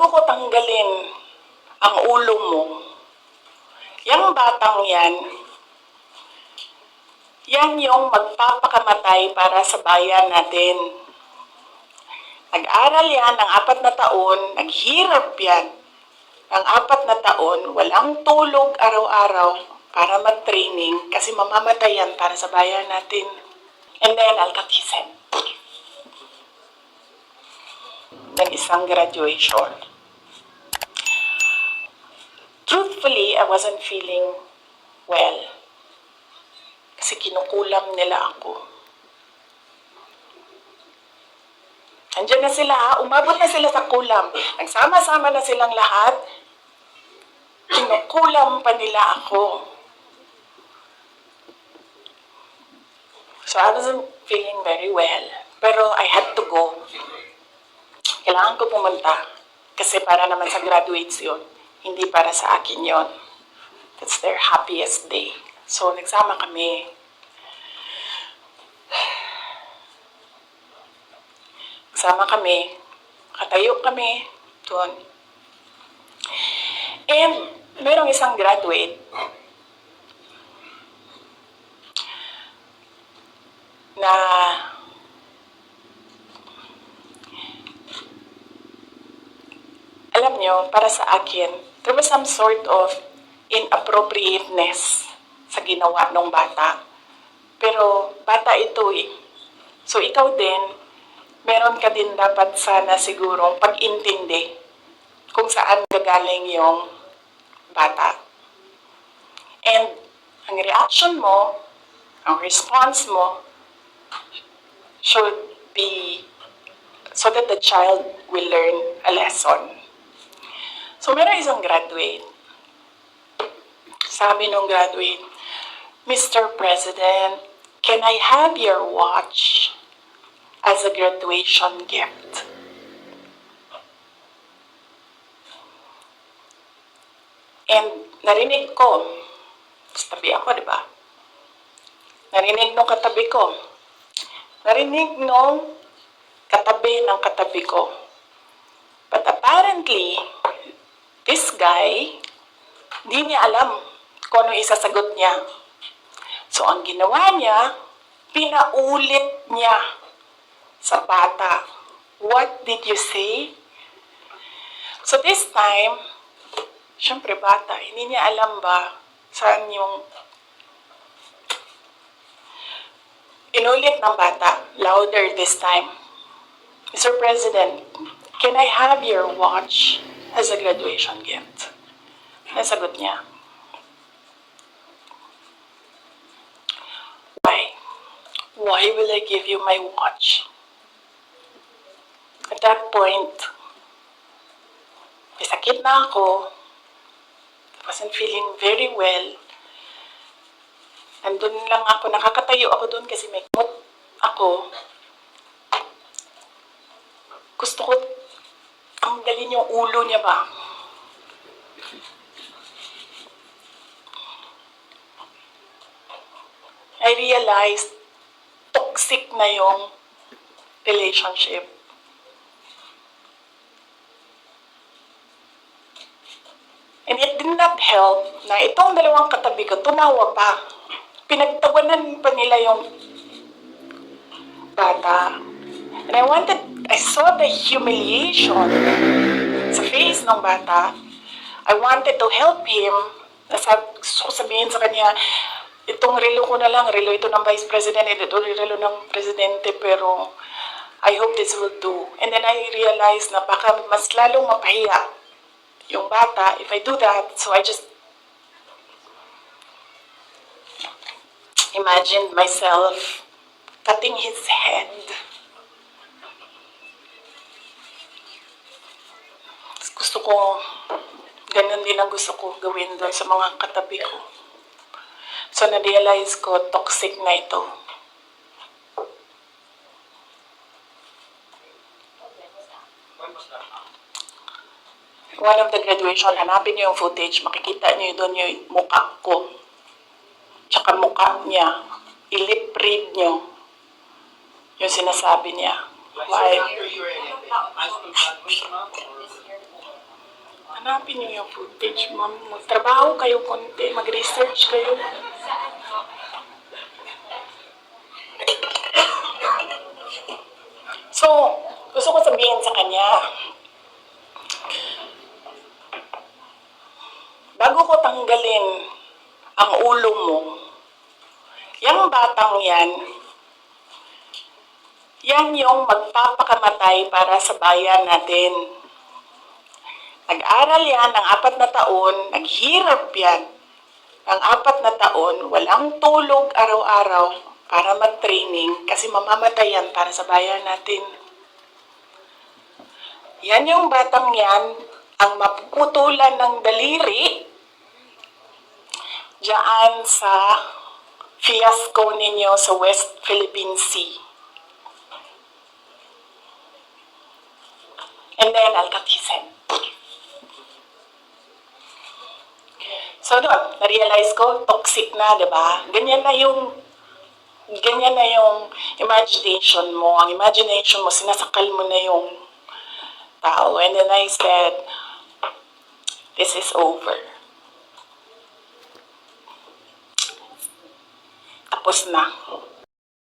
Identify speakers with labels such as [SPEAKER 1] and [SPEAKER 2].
[SPEAKER 1] bago ko tanggalin ang ulo mo, yung batang yan, yan yung magpapakamatay para sa bayan natin. Nag-aral yan ng apat na taon, naghirap yan ng apat na taon, walang tulog araw-araw para mag-training kasi mamamatay yan para sa bayan natin. And then, alkatisen. Ng isang graduation. Truthfully, I wasn't feeling well. Kasi kinukulam nila ako. Andiyan na sila, ha? umabot na sila sa kulam. Nagsama-sama na silang lahat. Kinukulam pa nila ako. So I wasn't feeling very well. Pero I had to go. Kailangan ko pumunta. Kasi para naman sa graduates yun. Hindi para sa akin yon. That's their happiest day. So nagsama kami. Sama kami. Katayo kami doon. And merong isang graduate na alam nyo, para sa akin, there was some sort of inappropriateness sa ginawa ng bata. Pero bata ito eh. So ikaw din, meron ka din dapat sana siguro pag-intindi kung saan gagaling yung bata. And ang reaction mo, ang response mo, should be so that the child will learn a lesson. So, meron isang graduate. Sabi nung graduate, Mr. President, can I have your watch as a graduation gift? And narinig ko, tabi ako, di ba? Narinig nung katabi ko. Narinig nung katabi ng katabi ko. But apparently, this guy, di niya alam kung ano isasagot niya. So, ang ginawa niya, pinaulit niya sa bata. What did you say? So, this time, syempre bata, hindi niya alam ba saan yung Inulit ng bata, louder this time. Mr. President, can I have your watch as a graduation gift? Nasagot niya. Why? Why will I give you my watch? At that point, may sakit na ako. I wasn't feeling very well. Nandun lang ako, nakakatayo ako doon kasi may kumot ako. Gusto ko tanggalin yung ulo niya ba? I realized toxic na yung relationship. And it did not help na itong dalawang katabi ko, tumawa pa pinagtawanan pa nila yung bata. And I wanted, I saw the humiliation sa face ng bata. I wanted to help him. Nasab, gusto ko sabihin sa kanya, itong relo ko na lang, relo ito ng Vice President, ito relo ng Presidente, pero I hope this will do. And then I realized na baka mas lalong mapahiya yung bata if I do that. So I just imagined myself cutting his head. Gusto ko, ganun din ang gusto ko gawin doon sa mga katabi ko. So, na-realize ko, toxic na ito. One of the graduation, hanapin niyo yung footage, makikita niyo doon yung mukha ko tsaka mukha niya, i-lip read nyo yung sinasabi niya. Why? Hanapin niyo yung footage, ma'am. Magtrabaho kayo konti, mag-research kayo. So, gusto ko sabihin sa kanya, bago ko tanggalin ang ulo mo, yung batang yan, yan yung magpapakamatay para sa bayan natin. Nag-aral yan ng apat na taon, naghirap yan ng apat na taon, walang tulog araw-araw para mag-training kasi mamamatay yan para sa bayan natin. Yan yung batang yan, ang mapuputulan ng daliri diyan sa fiasco ninyo sa West Philippine Sea. And then, I'll cut his head. So, doon, na-realize ko, toxic na, di ba? Ganyan na yung, ganyan na yung imagination mo. Ang imagination mo, sinasakal mo na yung tao. And then I said, this is over. Tapos na.